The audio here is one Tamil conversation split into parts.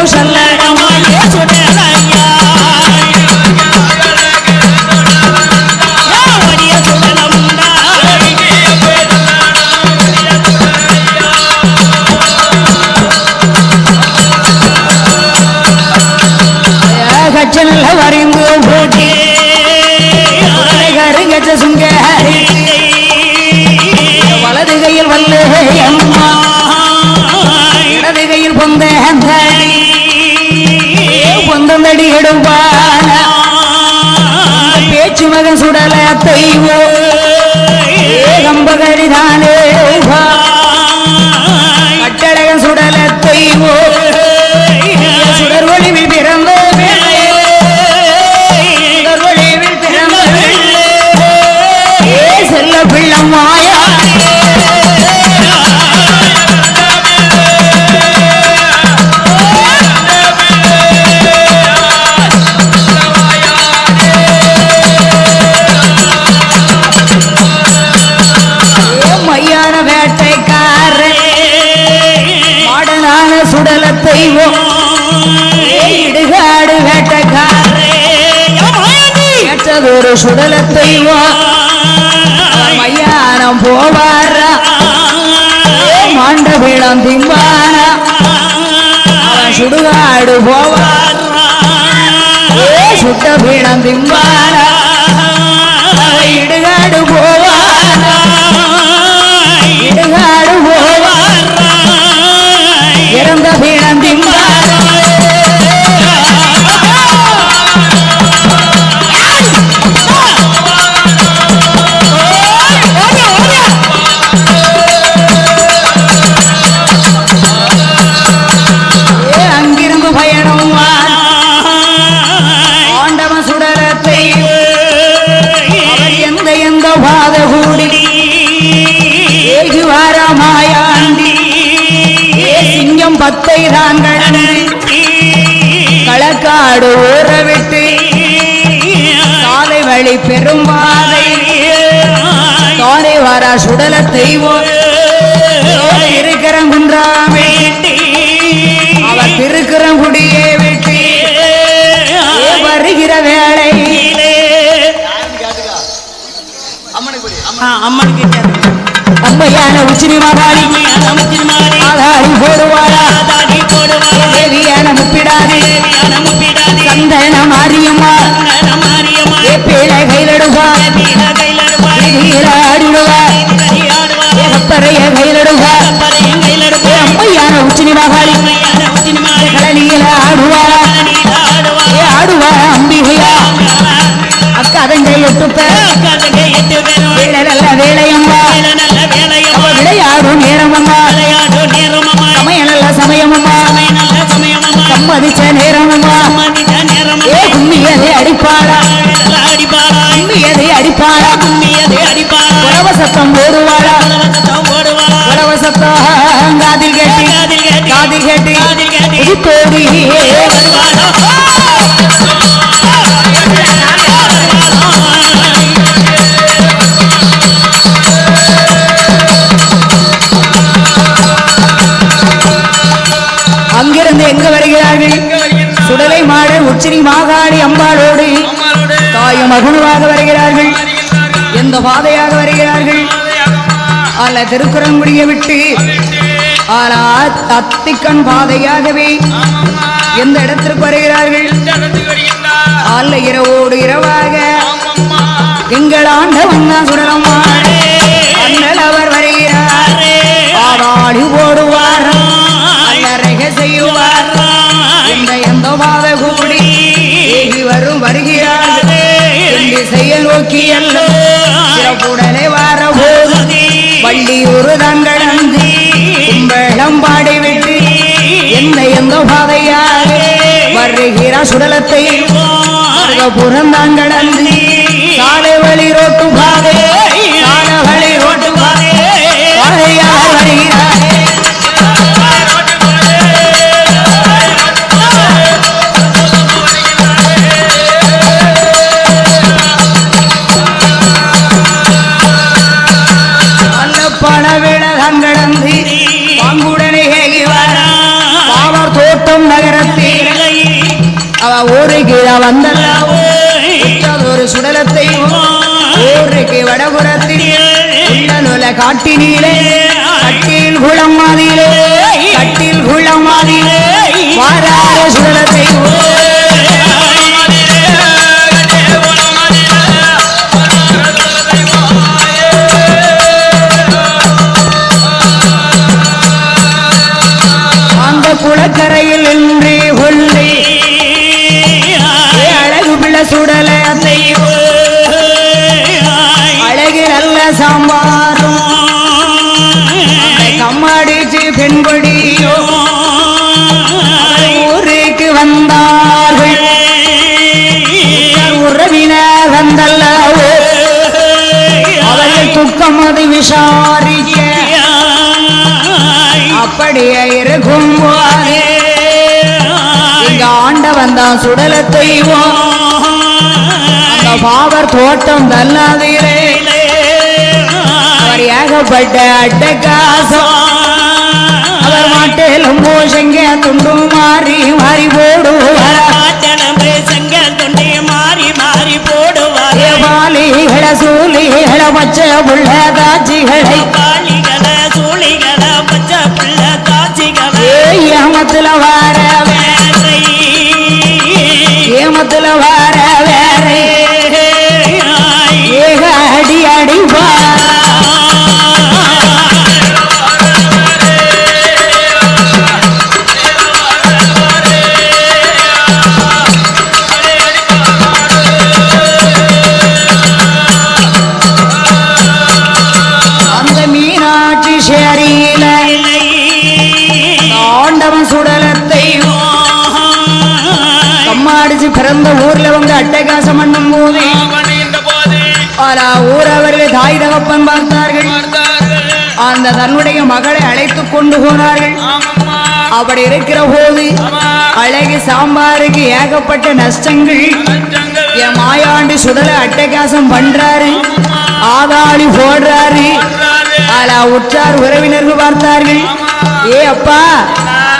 ঘোষালা பொந்தந்தடி பேச்சு மகன் சுடல தெய்வம் சுடலத்தை சுடல தெய்வம் மையானம் போவாரா? ஏ மாண்ட பீடம் திம்பானா சுடுகாடு போவார்? ஏ சுட்ட பீடம் திம்பானா இடுகாடு போ களக்காடு ஊற விட்டு சாலை வழி பெரும்பாதை தானே வர சுடல தெய்வம். இருக்கிற குன்றாமே அவர் திருக்கிறங்குடியே வெட்டி வருகிற கேட்க அம்மையான உச்சினி மகாளி ஆதாரி போடுவாரா? தேவியான முப்பிடாதே. ஏ கப்பறைய அம்மையான உச்சினி மகாளி கடலியில ஆடுவாரா. ஏ அம்பிகையா. அக்கா தங்கை நல்ல வேலையம்மா விளையாடும் நேரமம்மா. சமய நல்ல சமயமம்மா. சம்மதிச்ச நேரமம்மா. ஏ கும்மியதை உழவ சத்தம் காதில் கேட்டி காதில் கேட்டி. அங்கிருந்து எங்க வருகிறார்கள்? சுடலை மாடு உச்சினி மாகாளி அம்பாளோடு தாயும் மகனுவாக வருகிறார்கள். எந்த பாதையாக வருகிறார்கள்? அல்ல திருக்குறங்குடியை விட்டு ஆனா தத்திக்கண் பாதையாகவே எந்த இடத்திற்கு வருகிறார்கள்? அல்ல இரவோடு இரவாக எங்கள் ஆண்டவன் தான் சுடலம்மா. அண்ணல் அவர் வருகிறார். ஆடாடி ஓடுவார் அல்லறைக செய்வார் இந்த எந்த பாத கூடி வரும் வருகிறார். செய்ய நோக்கி அல்ல. சிறப்புடனே போது வள்ளி ஒரு தங்கடந்து கும்பளம் பாடிவிட்டு எந்த எந்த பாதையாக வருகிற சுடலத்தை புறந்தாங்கடந்து சாலை வழி ரோட்டு பாதை நல்ல சாம்பாரும். கம்மடிச்சு பெண்படியோ ஊருக்கு வந்தார்கள். உறவினர் வந்தல்லவோ அவர்கள் துக்கம் அது விசாரிக்க அப்படியே இருக்கும் இங்க ஆண்டவன் தான் சுடலத்தை தெய்வம். பாவர் தோட்டம் தல்லாதீரே ஏகப்பட்ட அட்டகாசம் அவர் மாட்டேலும் சங்க தொண்டை மாறி மாறி போடுவார். பாலிகள சூலிகள பச்சை புள்ள காட்சிகளை. சூளிகள பச்சை புள்ள காட்சிகள. ஏமத்துல வார ஏமத்துல வார அந்த தன்னுடைய மகளை அழைத்து கொண்டு போனார்கள். அப்படி இருக்கிற போது அழகு சாம்பாருக்கு ஏகப்பட்ட நஷ்டங்கள். என் மாயாண்டி சுடல அட்டகாசம் பண்றாரு. ஆதாளி போடுறாரு. ஆனா உற்றார் உறவினர்கள் பார்த்தார்கள். ஏ அப்பா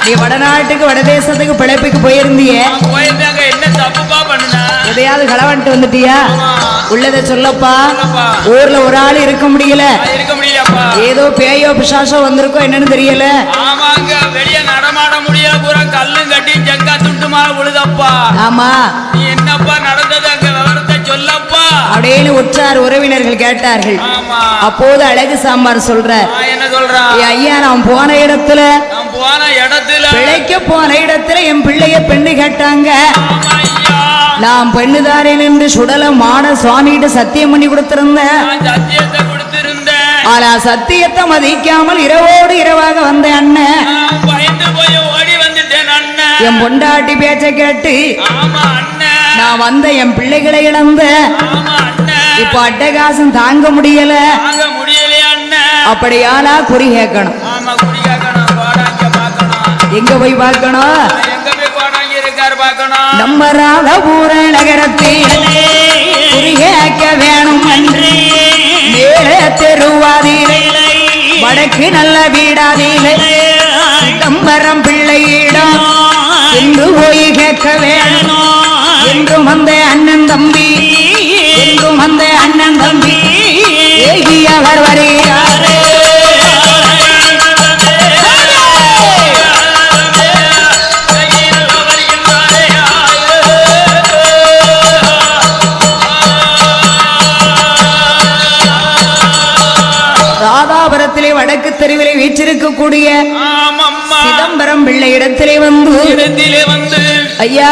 நீ வடநாட்டுக்கு வடதேசத்துக்கு பிழைப்புக்கு போயிருந்திய. எதையாவது களவன்ட்டு வந்துட்டியா? உள்ளதை சொல்லப்பா. ஊர்ல ஒரு ஆள் இருக்க முடியல. ஏதோ பேயோ பிசாசோ வந்திருக்கோ என்னன்னு தெரியல. ஆமாங்க வெளிய நடமாட முடியல பூரா கல்லும் கட்டி ஜங்கா துண்டுமா விழுதப்பா ஆமா. நீ என்னப்பா நடந்தது அங்க விவரத்தை சொல்லப்பா. அப்படின்னு உற்றார் உறவினர்கள் கேட்டார்கள். அப்போது அழகு சாம்பார் சொல்றார் நான் என்ன சொல்றான் "ஏ ஐயா நான் போன இடத்துல போன இடத்துல. பிழைக்க போன இடத்துல என் பிள்ளைய பெண்ணு கேட்டாங்க. நான் பெண்ணுதாரேன் என்று சுடல மாட சுவாமிகிட்ட சத்தியம் பண்ணி கொடுத்திருந்தேன். ஆனா சத்தியத்தை மதிக்காமல் இரவோடு இரவாக வந்த அண்ணன் நான் பயந்து போய் ஓடி வந்துட்டேன் அண்ணன் என் பொண்டாட்டி பேச்ச கேட்டு ஆமா அண்ணன் நான் வந்த என் பிள்ளைகளை இழந்த. ஆமா அண்ணன் இப்ப அட்டகாசம் தாங்க முடியல. தாங்க முடியலையா அண்ணன் அப்படியானா குறி கேட்கணும். ஆமா பார்க்கணும். எங்க போய் பார்க்கணும்? எங்க போய் கோடாங்க இருக்காரு பார்க்கணும். நம்ம ராதபூர நகரத்தில் குறி கேட்க வேணும் என்று மேலே தெருவாதிலே வடக்கு நல்ல வீடாதிலே கம்பரம் பிள்ளையிடம் என்று போய் கேட்க வேணும் என்றும் வந்த அண்ணன் தம்பி என்றும் வந்த அண்ணன் தம்பி ஏகியவர் வருகிறார் வீற்றிருக்கக்கூடிய சிதம்பரம் பிள்ளை இடத்திலே வந்து இடத்திலே வந்து ஐயா?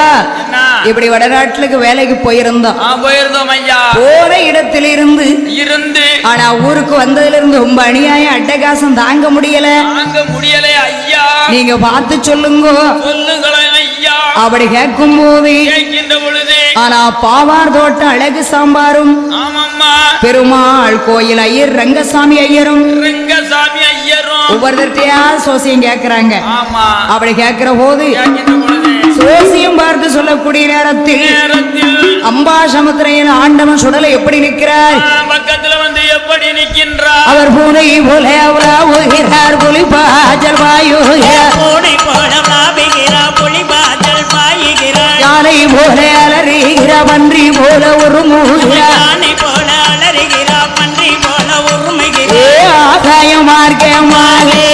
இப்படி வடநாட்டுக்கு வேலைக்கு போயிருந்தோம். போயிருந்தோம் ஐயா. போற இடத்திலிருந்து இருந்து ஆனா ஊருக்கு வந்ததுல இருந்து ரொம்ப அநியாயம். அட்டகாசம் தாங்க முடியல. தாங்க முடியலை ஐயா. நீங்க பார்த்து சொல்லுங்க. சொல்லுங்களேன் ஐயா. அப்படி கேட்கும் போது ஆனா பாவார் தோட்டம் அழகு சாம்பாரும் பெருமாள் கோயில் ஐயர் ரங்கசாமி ஐயரும் ரெங்கசாமி ஐயரும். ஒவ்வொருத்தர்கிட்டயா சோசியம் கேட்கிறாங்க அப்படி கேட்கிற போது சோசியம் பார்த்து சொல்லக்கூடிய நேரத்தில் அம்பா சமுத்திரையின் ஆண்டவன் சுடலை எப்படி நிற்கிறார்? பக்கத்துல வந்து எப்படி நிற்கின்றார்? அவர் பூனை போல அவரா உகிறார் புலி பாஜல் வாயு பூனை போல புலி பாஜல் வாயுகிறார் யானை போல அலறுகிற வன்றி போல ஒரு மூகிறார் மார்க்கமாலே.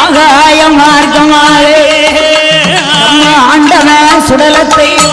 ஆகாய மார்க்கமாலே. ஆண்டவன் சுடலத்தை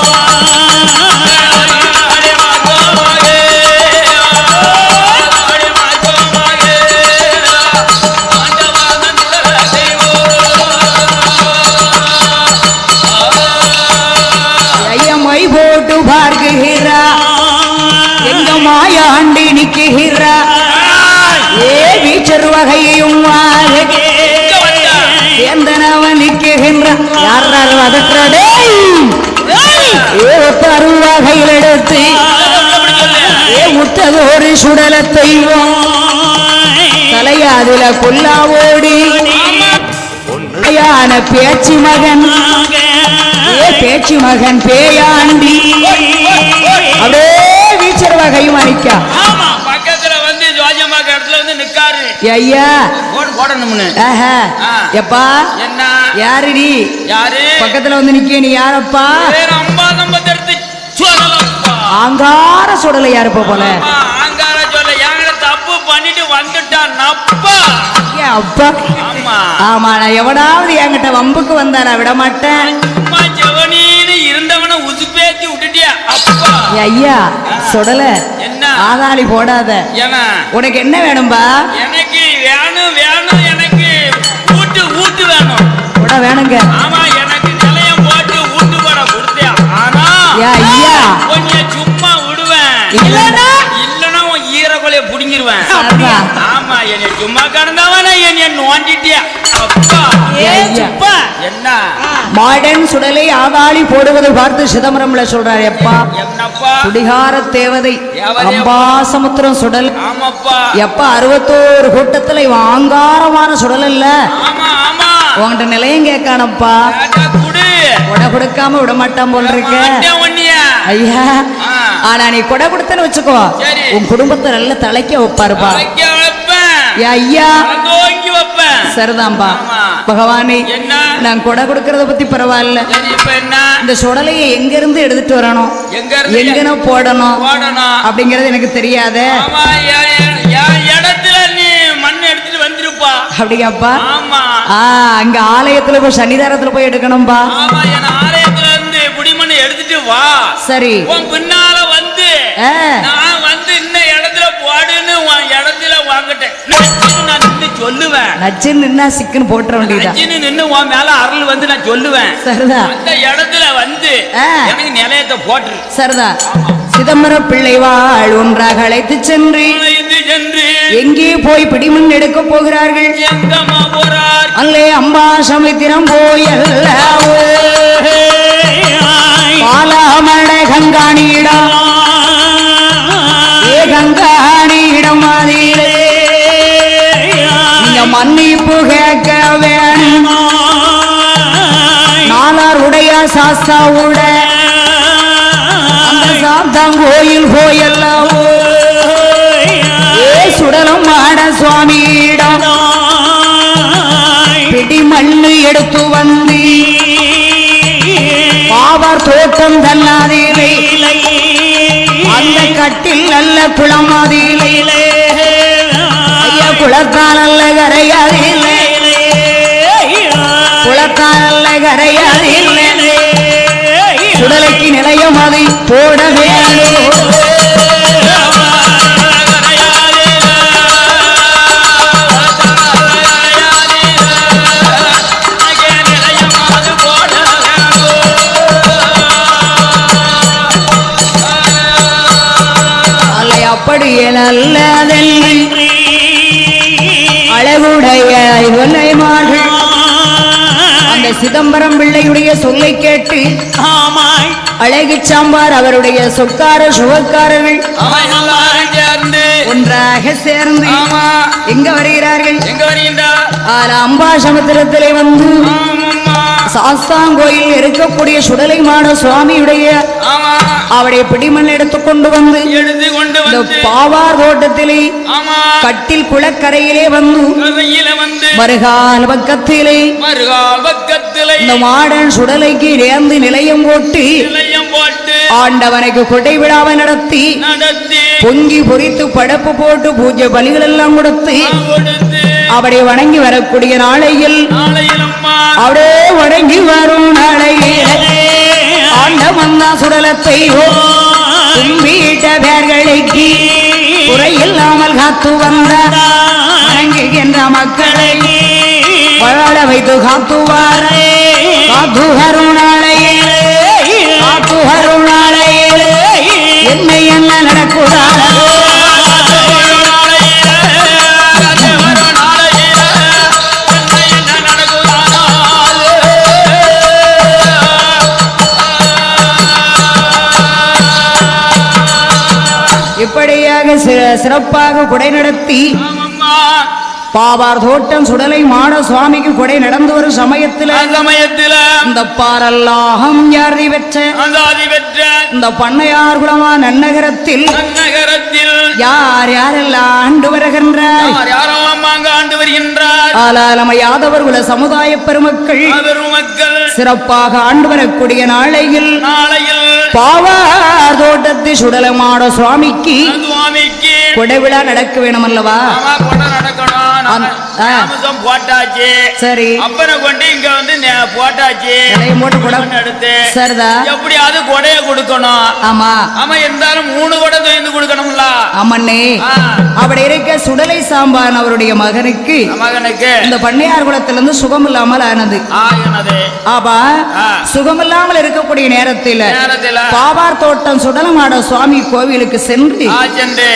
ஏ முத்ததோரு சுடல தெய்வம் தலையாதுல கொல்லாவோடி யான பேச்சு மகன். பேச்சு மகன் பேயாண்டி அப்படியே வீச்சர் வகை மணிக்கா ஆமா பக்கத்துல வந்து ஜோஜம்மா இடத்துல வந்து நிக்காரு. ஐயா. ஆ. எப்பா? என்ன? யாருடி? யாரு? பக்கத்துல வந்து நிக்க நீ யாரப்பா? வேற அம்பா சொல்லலப்பா ஆங்கார சுடல யாருப்பா போல ஆங்கார சொல்ல என்கிட்ட தப்பு பண்ணிட்டு வந்துட்டான் ஏன் அப்பா. ஆமா. நான் எவனாவது என்கிட்ட வம்புக்கு வந்தா நான் விட மாட்டேன் இருந்தவன உசுப்பேத்தி விட்டுட்டியா? அப்பா. ஐயா சுடல. என்ன? ஆதாளி போடாத. உனக்கு என்ன வேணும்பா? எனக்கு வேணும் வேணும் எனக்கு ஊட்டு ஊட்டு வேணும். கூட வேணுங்க. ஆமா எனக்கு நிலையம் போட்டு ஊட்டு போட கொடுத்தியா? ஆனா விடுவேன் இல்லைன்னா? இல்லன்னா உன் ஈரக்குலைய புடுங்கிருவேன்? ஆமா. என்னை சும்மா கடந்தவன என்னை நோண்டிட்டியா? அப்பா. ஏய் ஐயா. என்ன? மாடர்ன் சுடலை ஆதாளி போடுவதை பார்த்து சிதம்பரம்ல சொல்றாரு எப்பா. குடிகார தேவதை. அம்பாசமுத்திரம் சுடல். எப்ப அறுபத்தோரு கூட்டத்துல இவன் ஆங்காரமான சுடல் இல்ல உன்கிட்ட நிலையம் கேட்கானப்பா. கொடை? கொடுக்காம விட மாட்டான் போல் இருக்க. ஐயா. ஆனா நீ கொடை கொடுத்தன்னு வச்சுக்கோ. உன் குடும்பத்தை நல்ல தலைக்க வைப்பாருப்பா ஐயா. சரிதான்பா. பகவானே நான் கொடை கொடுக்கறத பத்தி பரவாயில்ல. இந்த சுடலையை எங்க இருந்து எடுத்துட்டு வரணும்? எங்கன போடணும். அப்படிங்கறது எனக்கு தெரியாதே. அப்படியாப்பா? அங்க ஆலயத்துல போய் சன்னிதானத்துல போய் எடுக்கணும்பா. ஆலயத்துல இருந்து புடிமண் எடுத்துட்டு வா. சரி. ஆ, நான் வந்து இந்த இடத்துல போடுன்னு உன் இடத்துல வாங்கிட்டேன். நான் நின்னு சொல்லுவேன். நச்சுன்னு நின்னா சிக்குன்னு போட்டுற வேண்டியதா நச்சுன்னு நின்னு உன் மேல அருள் வந்து நான் சொல்லுவேன். சரிதா. அந்த இடத்துல வந்து. எனக்கு நிலையத்தை போட்டுரு. சரிதா. சிதம்பர பிள்ளை வாழ் ஒன்றாக அழைத்து சென்று சென்று எங்கே போய் பிடிமண் எடுக்க போகிறார்கள்? அல்லே அம்பா சமுத்திரம் போயல்லவோ பாலாமட கங்காணியிடம் கங்காணியிடம் மன்னிப்பு கேட்க வேணுமா. நாலார் உடைய சாஸ்தாவுட அந்த சாத்தாங்கோயில் போயல்லவோ ஏ சுடலம் மாட சுவாமியிடம். பிடி மண்ணு எடுத்து வந்து பாவார் தோட்டம் தன்னாதிலே கட்டில் நல்ல குளமாதிலே ஐயா குளத்தால் அல்ல கரையாதில்லை குளத்தால் அல்ல கரையாதில்லை சுடலைக்கு நிலையம் அதை போட வேண்டும். அழகுடைய இவனை மார்கள் அந்த சிதம்பரம் பிள்ளையுடைய சொல்லை கேட்டு அழகு சாம்பார் அவருடைய சொக்கார சுவக்காரர்கள் ஒன்றாக சேர்ந்து எங்க வருகிறார்கள்? எங்க ஆனா அம்பா சமுத்திரத்திலே வந்து சாஸ்தாங்கோயில் இருக்கக்கூடிய சுடலைமான சுவாமியுடைய ஆமா அவருடைய பிடிமண் எடுத்துக்கொண்டு வந்து எடுத்து கொண்டு வந்து பாவார் தோட்டத்திலே கட்டில் குளக்கரையிலே வந்து வருகால பக்கத்திலே மறுகால் பக்கத்திலே இந்த மாடன் சுடலைக்கு நேர்ந்து நிலையம் போட்டு ஆண்டவனுக்கு கொடை விழாவை நடத்தி பொங்கி பொறித்து படப்பு போட்டு பூஜை பலிகள் எல்லாம் கொடுத்து அவரை வணங்கி வரக்கூடிய நாளையில் அவரே வணங்கி வரும் நாளையில். ஆண்டவன் தான் சுடலத்தை கும்பிட்ட பேர்களுக்கு குறையில்லாமல் காத்து வந்த வணங்குகின்ற மக்களை வாழ வைத்து காத்துவார. காத்து கருணாளையில் சிறப்பாக குடை நடத்தி பாவார் தோட்டம் சுடலை மாட சுவாமிக்கு கொடை நடந்து வரும் சமயத்துல அந்த சமயத்துல இந்த பாரல்லாகம் யாரி பெற்ற? இந்த பண்ணையார் குலமா நன்னகரத்தில் நகரத்தில் யார் யாரெல்லாம் ஆண்டு வருகின்றார் யார் யாரும் அம்மாங்க ஆண்டு வருகின்றார்? ஆலாலம யாதவர் குல சமுதாய பெருமக்கள் சிறப்பாக ஆண்டு வரக்கூடிய நாளையில் நாளையில் பாவார் தோட்டத்து சுடலமாட சுவாமிக்கு சுவாமிக்கு கொடைவிழா நடக்க வேணும் அல்லவா நடக்கணும். போட்டாச்சு. சரி. அப்பனை கொண்டு இங்க வந்து போட்டாச்சு. கொடையை மூட்டை கொடை கொடை எடுத்து சரிதா. எப்படியாவது கொடைய கொடுக்கணும். ஆமா. ஆமா இருந்தாலும் மூணு கொடை தோய்ந்து கொடுக்கணும்ல. ஆமண்ணே. ஆ. அப்படி இருக்க சுடலை சாம்பான் அவருடைய மகனுக்கு மகனுக்கு இந்த பண்ணையார் குலத்திலிருந்து சுகம் இல்லாமல் ஆனது ஆபா ஆ. சுகமில்லாமல் இருக்கக்கூடிய நேரத்தில் நேரத்துல பாவார் தோட்டம் சுடலமாட சுவாமி கோவிலுக்கு சென்று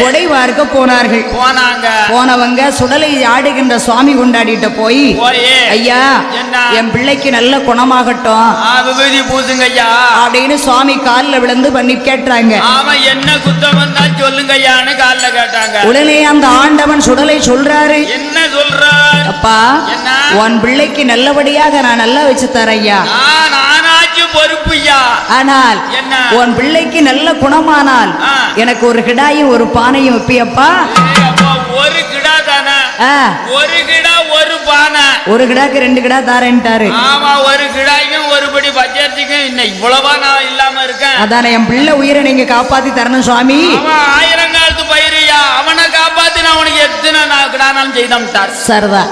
கொடை வார்க்க போனார்கள். போனாங்க. போனவங்க சுடலை ஆடுகின்ற சுவாமி கொண்டாடிட்ட போய் ஐயா? என் பிள்ளைக்கு நல்ல குணமாகட்டும். பூசுங்க ஐயா அப்படின்னு சுவாமி காலில் விழுந்து பண்ணி கேட்டுறாங்க ஆமா என்ன குத்தம் வந்தா சொல்லுங்க ஐயான்னு கால்ல கேட்டாங்க. உடனே அந்த ஆண்டவன் சுடலை சொல்றாரு. என்ன சொல்றார்? அப்பா? உன் பிள்ளைக்கு நல்லபடியாக நான் நல்லா வச்சு தரேன் ஐயா நான் நானாச்சும் பொறுப்பு ஐயா ஆனால்? உன் பிள்ளைக்கு நல்ல குணமானால். எனக்கு ஒரு கிடாயும் ஒரு பானையும் வைப்பியப்பா. ஒரு கிடா தானே? ஒரு கிடா ஒரு பானை. ஒரு கிடாக்கு ரெண்டு கிடா தாரேன்ட்டாரு. ஆமா ஒரு கிடாய்க்கும் ஒரு படி பச்சரிசிக்கும் இன்னும் இவ்வளவா நான் இல்லாம இருக்கேன். அதானே என் பிள்ளை உயிரை நீங்க காப்பாத்தி தரணும் சுவாமி. அவன் ஆயிரங்காலத்து பயிரியா? அவனை காப்பாத்தி நான் உனக்கு எத்தனை நான் கிடானாலும் செய்தம்ட்டார் சரிதா.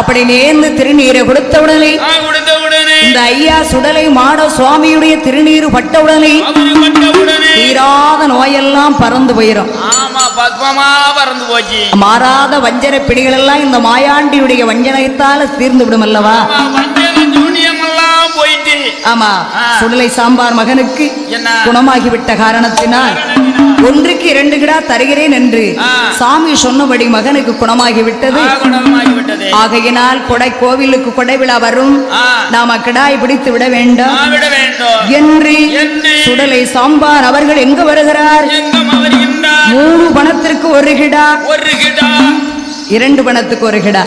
அப்படி நேர்ந்து திருநீரை கொடுத்த உடனே கொடுத்த உடனே. இந்த ஐயா சுடலை மாட சுவாமியுடைய திருநீரு பட்ட உடனே நோயெல்லாம் பறந்து போயிரும். ஆமா பத்மமா பறந்து போச்சு. மாறாத வஞ்சன பிடிகள் எல்லாம் இந்த மாயாண்டியுடைய வஞ்சனத்தால தீர்ந்து விடும் அல்லவா? போயிட்டு ஆமா. சுடலை சாம்பார் மகனுக்கு குணமாகிவிட்ட காரணத்தினால் ஒன்றுக்கு இரண்டு கிடா தருகிறேன் என்று. சாமி சொன்னபடி மகனுக்கு குணமாகி விட்டது குணமாகி விட்டது ஆகையினால் கொடை கோவிலுக்கு கொடை விழா வரும். நாம கிடாய் பிடித்து விட வேண்டும். என்று சுடலை சாம்பார் அவர்கள் எங்கு வருகிறார்? மூணு பணத்திற்கு ஒரு கிடா. ஒரு கிடா. இரண்டு பணத்துக்கு ஒரு கிடா.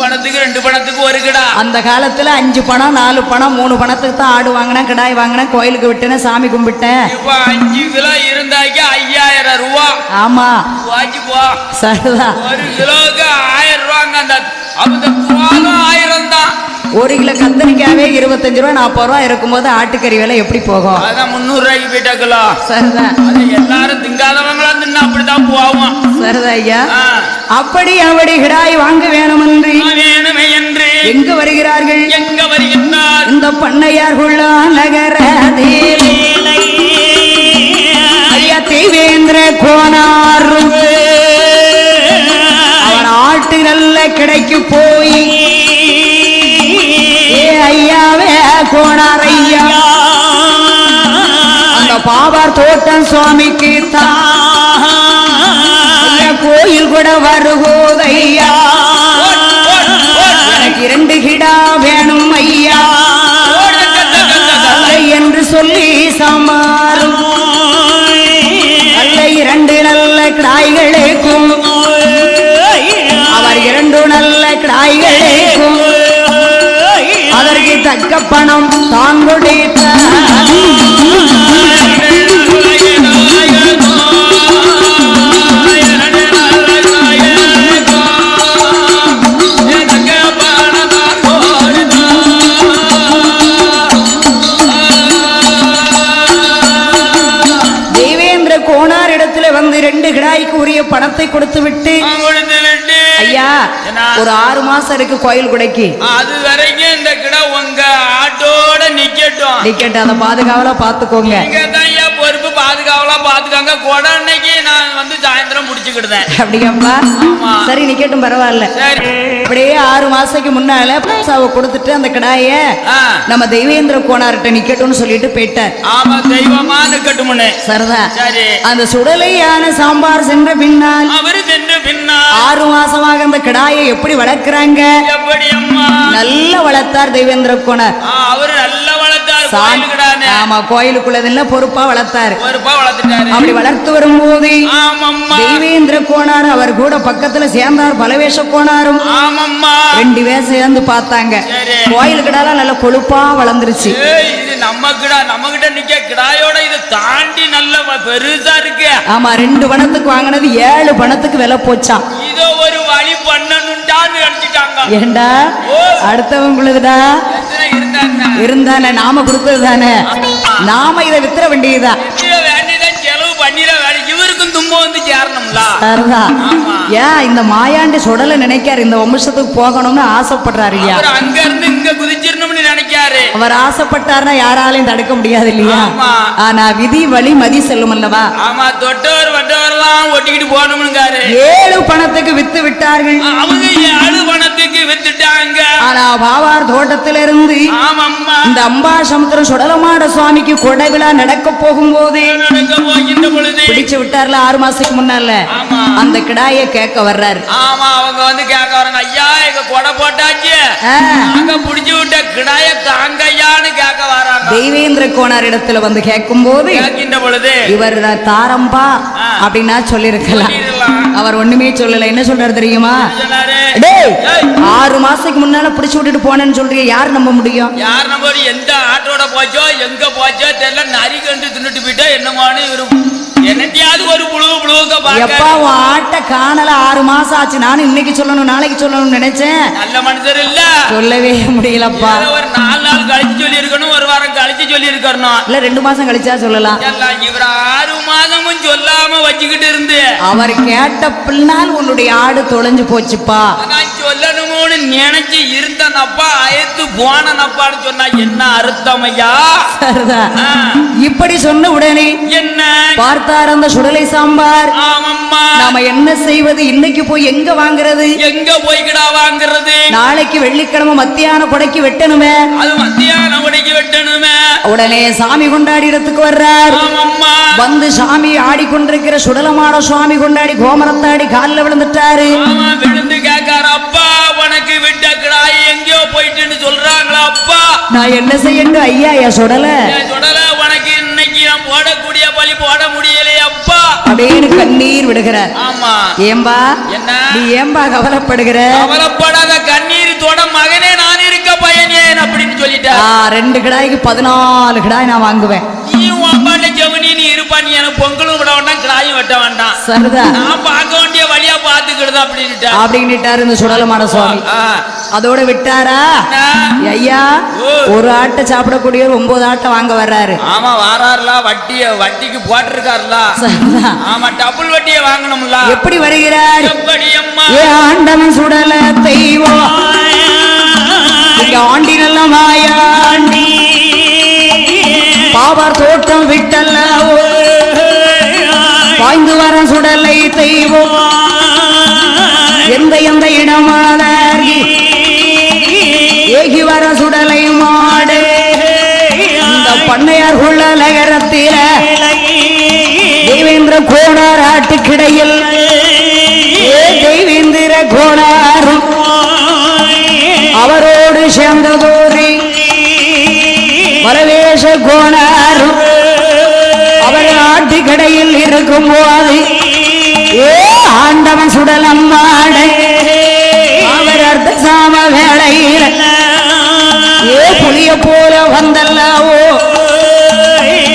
பணத்துக்கு ரெண்டு பணத்துக்கு ஒரு கிடா. அந்த காலத்துல அஞ்சு பணம் நாலு பணம் மூணு பணத்துக்கு தான் ஆடு வாங்கினேன் கிடாய் வாங்கினேன் கோயிலுக்கு விட்டேன் சாமி கும்பிட்டேன். இப்ப அஞ்சு கிலோ இருந்தாக்கி ஐயாயிரம் ரூபா. ஆமா. வாச்சு போ. சரிதா ஒரு கிலோவுக்கு ஆயிரம் ரூபாங்க அந்த அந்த ஆயிரம் தான். ஒரு கிலோ கத்தரிக்காவே இருபத்தஞ்சு ரூபா நாற்பது ரூபா இருக்கும்போது ஆட்டுக்கறி விலை எப்படி போகும்? அதான் முந்நூறு ரூபாய்க்கு போயிட்டா கிலோ சரிதான் எல்லாரும் திங்காதவங்களாம் தின்னா அப்படித்தான் போவோம்? சரிதா ஐயா. அப்படி அப்படி கிடாய் வாங்க வேணுமென்று வேணுமே என்று. எங்கு வருகிறார்கள்? எங்க வருகின்றார்? இந்த பண்ணையார்குள்ள நகரத்தில் ஐயா தேவேந்திர கோனார் அவன் ஆட்டு நல்ல கிடைக்கு போய் ஐயா அந்த பாபார் தோட்டம் சுவாமிக்கு தான் ஐயா, கோயில் கூட வருகோதையா எனக்கு இரண்டு கிடா வேணும் ஐயா. என்று சொல்லி சமாறும். அல்ல இரண்டு நல்ல கிடாய்களுக்கும் அவர் இரண்டு நல்ல அதற்கு தக்க பணம் தான் கொடுத்தார் தேவேந்திர கோனார் இடத்துல வந்து ரெண்டு கிடாய்க்கு உரிய பணத்தை கொடுத்து விட்டு ஐயா? ஒரு ஆறு மாசம் இருக்கு கோயில் குடைக்கு அது வரைக்கும் டிக்கெட் அதை பாதுகாவலா பாத்துக்கோங்க. பொறுப்பு பாதுகாவலா பாத்துக்காங்க. கொடை அன்னைக்கு நான் வந்து சாயந்தரம் முடிச்சுக்கிடுதேன். அப்படியாப்பா ஆமா. சரி நிக்கட்டும் பரவாயில்ல. அப்படியே ஆறு மாசத்துக்கு முன்னால பைசாவை கொடுத்துட்டு அந்த கடாய. நம்ம தெய்வேந்திர கோனார்கிட்ட நிக்கட்டும்னு சொல்லிட்டு போயிட்டார் ஆமா தெய்வமா நிக்கட்டும்னு. சரிதா. சரி. அந்த சுடலையான சாம்பார் சென்ற பின்னால் அவரு சென்று பின்னா ஆறு மாசமாக அந்த கிடாயை எப்படி வளர்க்கறாங்க? எப்படி அம்மா? நல்லா வளர்த்தார் தெய்வேந்திர கோனார். ஆ, அவரு நல்லா ஆமா கோயிலுக்குள்ளதெல்லாம் பொறுப்பா வளர்த்தாரு? அப்படி வளர்த்து வரும்போது தெய்வேந்திர கோணார் அவர் கூட பக்கத்துல சேர்ந்தார் பலவேஷ கோணாரும் ரெண்டு பேர் சேர்ந்து பார்த்தாங்க. கோயிலுக்கடாலாம் நல்ல கொழுப்பா வளர்ந்துருச்சு. நம்ம கிடா நம்ம கிட்ட நிக்க கிடாயோட இது தாண்டி நல்ல பெருசா இருக்கு. ஆமா ரெண்டு பணத்துக்கு வாங்கினது ஏழு பணத்துக்கு விலை போச்சாம். இதோ ஒரு வழி பண்ணணும்டான்னு நினைச்சிட்டாங்க. ஏண்டா? இருந்தாங்க? இருந்தானே நாம கொடுத்தது தானே நாம இதை வித்துற வேண்டியதா வேண்டியதான் செலவு பண்ணிட இவருக்கும் துன்பம் வந்து சேரணும்ல? சரிதான் ஆமா. ஏன் இந்த மாயாண்டி சுடல நினைக்காரு? இந்த வம்சத்துக்கு போகணும்னு ஆசைப்படுறாரு இல்லையா? அங்க இருந்து இங்க குதிச்சிடணும்னு நினைக்காரு. அவர் ஆசைப்பட்டாருன்னா யாராலையும் தடுக்க முடியாது இல்லையா. ஆனா விதி வழி மதி செல்லும் அல்லவா? ஆமா தொட்டவர் வட்டவரெல்லாம் ஒட்டிக்கிட்டு போகணும்னுங்காரு. ஏழு பணத்துக்கு வித்து விட்டார்கள். அவங்க ஏழு பணத்துக்கு வித்துட்டாங்க ஆனா பாவார் தோட்டத்திலிருந்து இந்த அம்பாசமுத்திரம் சுடலமாட சுவாமிக்கு கொடை விழா நடக்க போகும்போது பிடிச்சு விட்டார்ல ஆறு மாசத்துக்கு முன்னால. அந்த கிடாய கேட்க வர்றாரு. ஆமா அவங்க வந்து கேட்க வராங்க ஐயா எங்க கொடை போட்டாச்சு. ஆ, நாங்க புடிச்சு விட்ட கிடாய தாங்கய்யான்னு கேட்க வராங்க தெய்வேந்திர கோனார் இடத்துல வந்து கேட்கும் போது இவர் தாரம்பா. அப்படின்னா சொல்லிருக்கலாம். அவர் ஒண்ணுமே சொல்லல. என்ன சொல்றாரு தெரியுமா? டேய் ஆறு மாசத்துக்கு முன்னால பிடிச்சு விட்டுட்டு போனேன்னு சொல்றீங்க யார் நம்ப முடியும்? யார் நம்ம எந்த ஆட்டோட போச்சோ எங்க போச்சோ தெரியல. நரி கண்டு தின்னுட்டு போயிட்டா என்னமானு இவரு என்னத்தையாவது ஒரு புழுவு புழுவுக்க எப்பா ஆட்டை காணல ஆறு மாசம் ஆச்சு. நானும் இன்னைக்கு சொல்லணும் நாளைக்கு சொல்லணும்னு நினைச்சேன். நல்ல மனுஷர் இல்ல. சொல்லவே முடியலப்பா. ஒரு நாலு நாள் கழிச்சு சொல்லி சொல்லி இருக்கணும் இல்ல ரெண்டு மாசம் கழிச்சா சொல்லலாம். இவர் ஆறு மாதமும் சொல்லாம வச்சுக்கிட்டு இருந்து? அவர் கேட்ட பின்னால் உன்னுடைய ஆடு தொலைஞ்சு போச்சுப்பா. சொல்லணுமோன்னு நினைச்சு இருந்தனப்பா அயத்து போனனப்பான்னு சொன்னா என்ன அர்த்தம் ஐயா? இப்படி சொன்ன உடனே என்ன? பார்த்தார் அந்த சுடலை சாம்பார். ஆமம்மா. நாம என்ன செய்வது? இன்னைக்கு போய் எங்க வாங்குறது? எங்க போய்கிடா வாங்குறது? நாளைக்கு வெள்ளிக்கிழமை மத்தியான கொடைக்கு வெட்டணுமே. அது மத்தியான உடைக்கு வெட்டணுமே. உடனே சாமி கொண்டாடி இடத்துக்கு வர்றார். வந்து சாமி ஆடிக்கொண்டிருக்கிற சுடலமாட சுவாமி கொண்டாடி கோமரத்தாடி காலில் விழுந்துட்டாரு. விழுந்து கேட்காரு அப்பா உனக்கு விட்ட கிடாய் எங்கேயோ போயிட்டுன்னு சொல்றாங்களா அப்பா? நான் என்ன செய்யணும் ஐயா என் சுடல. சுடல உனக்கு இன்னைக்கு நான் போடக்கூடிய பலி போட முடியலையே அப்பா. அப்படின்னு கண்ணீர் விடுகிறார். ஆமா. ஏம்பா என்ன? நீ ஏம்பா கவலைப்படுகிற? கவலைப்படாத கண்ணீர் ரெண்டு கிடாய்க்கு பதினாலு கிடாய் நான் வாங்குவேன். நீ உன் ஜெவனி நீ இருப்பா நீ எனக்கு பொங்கலும் விட வேண்டாம் கிடாயும் வெட்ட வேண்டாம் சரிதா நான் பார்க்க வேண்டிய வழியா பாத்துக்கிடுதா அப்படின்னுட்டா அப்படின்னுட்டாரு இந்த சுடலமாட சுவாமி அதோட விட்டாரா? ஐயா. ஒரு ஆட்டை சாப்பிடக்கூடியவர் ஒன்பது ஆட்டை வாங்க வர்றாரு ஆமா வாராருல வட்டிய வட்டிக்கு போட்டிருக்காருல. ஆமா டபுள் வட்டியை வாங்கணும்ல எப்படி வருகிறார் எப்படி அம்மா ஏ ஆண்டவன் சுடல தெய்வம் இங்க ஆண்டி நல்ல மாயாண்டி பாவார் தோட்டம் விட்டல்ல பாய்ந்து வர சுடலை தெய்வம். எந்த எந்த இடமாதாரி ஏகி வர சுடலை மாடு. இந்த பண்ணையார் உள்ள நகரத்தில தேவேந்திர கோணார் ஆட்டுக்கிடையில் சேர்ந்ததோரி வரவேஷ கோணாரும் அவர் ஆட்டு கடையில் இருக்கும் போது ஏ ஆண்டவன் சுடலம் மாடை அவர் அர்த்த சாம வேளையில் ஏ புளிய போல வந்தல்லாவோ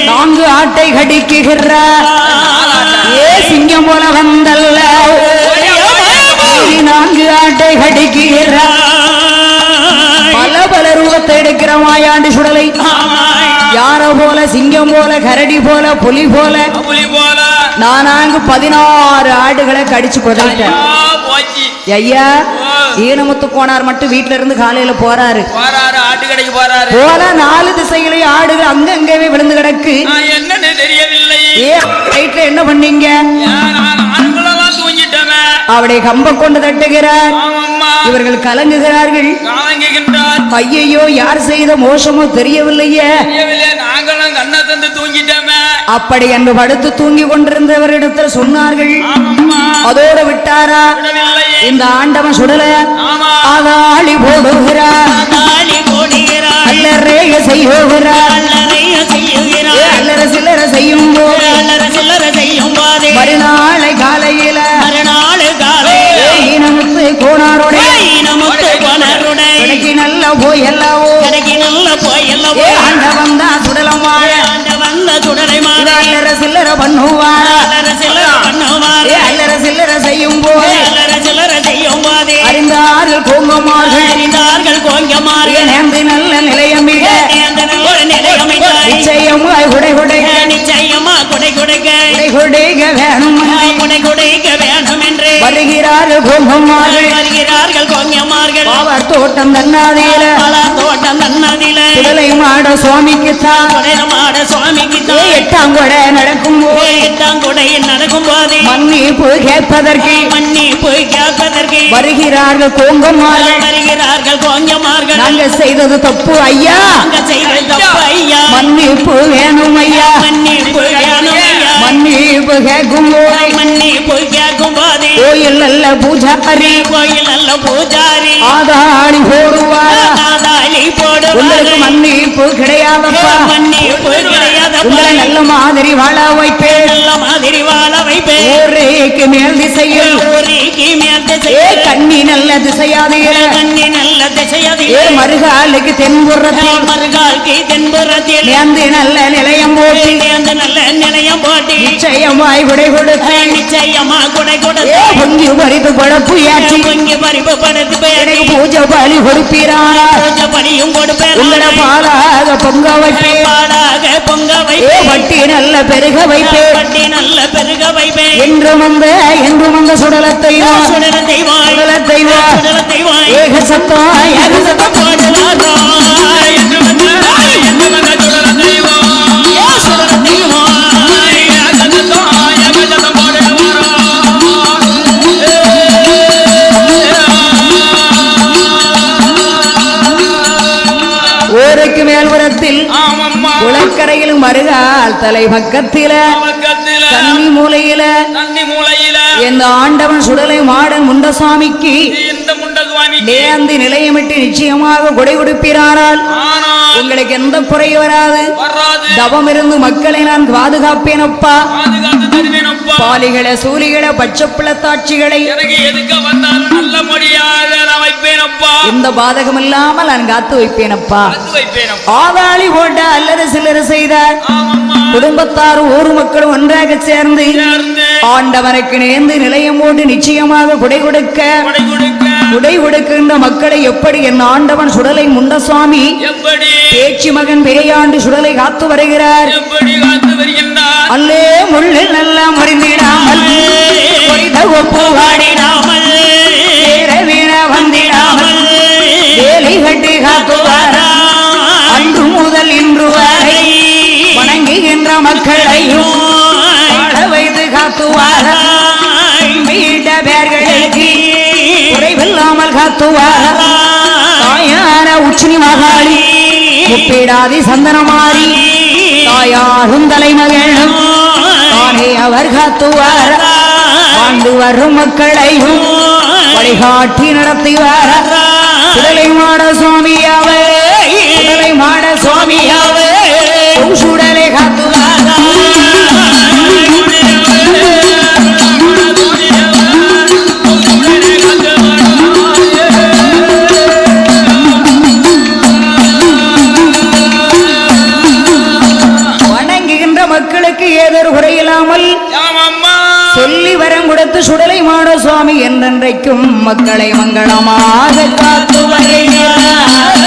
நான்கு ஆட்டை கடிக்குகிறார். ஏ சிங்கம் போல வந்தல்லாவோ நான்கு ஆட்டை கடிக்குகிறார். பல ரூபத்தை எடுக்கிற மாயாண்டி சுடலை. யார போல சிங்கம் போல கரடி போல புலி போல. புலி போல நானாங்கு பதினாறு ஆடுகளை கடிச்சு கொதைட்டேன் ஐயா, ஈனமுத்து கோனார் மட்டும் வீட்ல இருந்து காலையில போறாரு. போல நாலு திசைகளையும் ஆடுகள் அங்கங்கவே விழுந்து கிடக்கு. நான் ஏ நைட்ல என்ன பண்ணீங்க? நான் அவருடைய கம்ப கொண்டு தட்டுகிறார். இவர்கள் கலங்குகிறார்கள். ஐயையோ யார் செய்த மோசமோ தெரியவில்லையே. தெரியவில்லை நாங்களும் கண்ணை தந்து தூங்கிட்டோமே. அப்படி என்று படுத்து தூங்கி கொண்டிருந்தவரிடத்தில் சொன்னார்கள். அதோட விட்டாரா? இந்த ஆண்டவன் சுடல. ஆமா. அதாளி போடுகிறார். அல்லறே போது. அல்லற சில்லற செய்யும் போதே. மறுநாளை கிடைக்கு நல்ல போய் எல்லாவோ கடைக்கு நல்ல போய் ஏ எல்லாம் ஆண்டவன் தான் சுடலம் வாழ ஆண்ட வந்த சுடரை இது மாறி அல்லற சில்லற பண்ணுவார? அல்லற சில்லற பண்ணுவார். அல்லற சில்லற செய்யும் போது. அல்லற சில்லற செய்யும் போதே. அறிந்தார்கள் கோங்கமார்கள் அறிந்தார்கள் கோங்கமாறு ஏ நேர்ந்து நல்ல நிலையமிட அந்த நல்ல நிலையமைத்தாய் நிச்சயமாய் குடை குடைக்க நிச்சயமா குடை குடைக்க குடை குடைக்க வேணும் குடை குடைக்க வேண்டும் என்று வருகிறார்கள் கோங்கமார்கள் வருகிறார்கள் கோங்கமார்கள் பாவர் தோட்டம் தன்னாதீர பல தோட்டம் தன்னதில சுடலை மாட சுவாமிக்கு தான் மாட சுவாமிக்கு ஏ எட்டாம் கொடை நடக்கும் போது எட்டாம் குடையில் நடக்கும் போது மன்னிப்பு கேட்பதற்கு மன்னி போய் கேட்பதற்கு வருகிறார்கள் கோங்கமார்கள் வருகிறார்கள் கோங்கமார்கள் நாங்க செய்தது தப்பு ஐயா. அங்க செய்த தப்பு ஐயா. மன்னிப்பு வேணும் ஐயா. மன்னிப்பு வேணும் ஐயா. மன்னிப்பு கேட்கும் போது மன்னிப்பு கேட்கும் கோயில் நல்ல பூஜாரி. கோயில் நல்ல பூஜாரி. ஆதாளி போடுவார்? ஆதாளி போடுவாரு. உங்களுக்கு மன்னிப்பு கிடையாதப்பா. மன்னிப்பு கிடையாதப்பா. உங்களை நல்ல மாதிரி வாழ வைப்பேன். நல்ல மாதிரி வாழ வைப்பேன். ஊரேக்கு மேல் திசையில். ஊருக்கு மேல் திசையில். கண்ணி நல்ல திசையாதீர. கண்ணி நல்ல ஏ திசையதில் மறுகாலுக்கு தென்புறத்தில் மறுகால்க்கு தென்புறத்தில் நேர்ந்து நல்ல நிலையம் போட்டு. அந்த நல்ல நிலையம் போட்டி. நிச்சயமாய் விடை கொடுத்து. நிச்சயமா குடை ஏ கொடுத்து பொங்கி பறித்து பழப்பு ஏற்றி பொங்கி பறிப்பு படுத்து எனக்கு பூஜை பலி கொடுப்பீரானா படியும் கொடுப்பேன்? உங்களோட பாலாக பொங்க வைப்பேன். பாடாக பொங்க ஏ வைப்பேன். வட்டி நல்ல பெருக வைப்பேன். பட்டி நல்ல பெருக வைப்பேன். என்றும் அந்த என்றும் அந்த சுடலத்தை சுடலத்தை சுடல தெய்வாய் ஏக சத்தம் ஊருக்கு மேல்புறத்தில் ஆமம்மா. குளக்கரையில் மருகால் தலை பக்கத்தில தண்ணி மூலையில. தண்ணி மூலையில. இந்த ஆண்டவன் சுடலை மாடன் முண்டசுவாமிக்கு இந்த முண்ட சுவாமி நேர்ந்து நிலையமிட்டு நிச்சயமாக கொடை கொடுப்பீரானால் உங்களுக்கு எந்த குறை வராது. தவம் இருந்து மக்களை நான் பாதுகாப்பேனப்பா. பாலிகளை சூலிகளை நான் வைப்பேனப்பா. எந்த பாதகம் இல்லாமல் நான் காத்து வைப்பேனப்பா. பார்த்து வைப்பேனப்பா. ஆதாளி போட்ட அல்லது சிலர் செய்தார். ஆமம்மா. குடும்பத்தாரும் ஊர் மக்களும் ஒன்றாக சேர்ந்து சேர்ந்து ஆண்டவனுக்கு நேர்ந்து நிலையம் போட்டு நிச்சயமாக குடை கொடுக்க குடை கொடுக்கின்ற மக்களை எப்படி என் ஆண்டவன் சுடலை முண்டசுவாமி பேச்சு மகன் பெரியாண்டு சுடலை காத்து வருகிறார். அல்லே முள்ளில் நல்லா மறிந்திடாமல் பொய்த ஒப்பு பாடிடாமல் வீர வந்திடாமல் வேலை கட்டி காத்துவார்? அன்று முதல் இன்று வரை வணங்குகின்ற மக்களையும் வைத்து காத்துவார்? குறைவில்லாமல் தாயான உச்சினி மகாளி முப்பிடாதி சந்தனமாரி தாயாரும் தலைமகனும் தானே அவர் காத்துவார் ஆண்டு வரும் மக்களையும் வழிகாட்டி நடத்துவார். சுடலை மாட சுவாமியாவே சுடலை மாட சுவாமியாவே ஆமம்மா சொல்லி வரம் கொடுத்து சுடலை மாட சுவாமி என்றென்றைக்கும் மக்களை மங்களமாக காத்து வருகிறார்.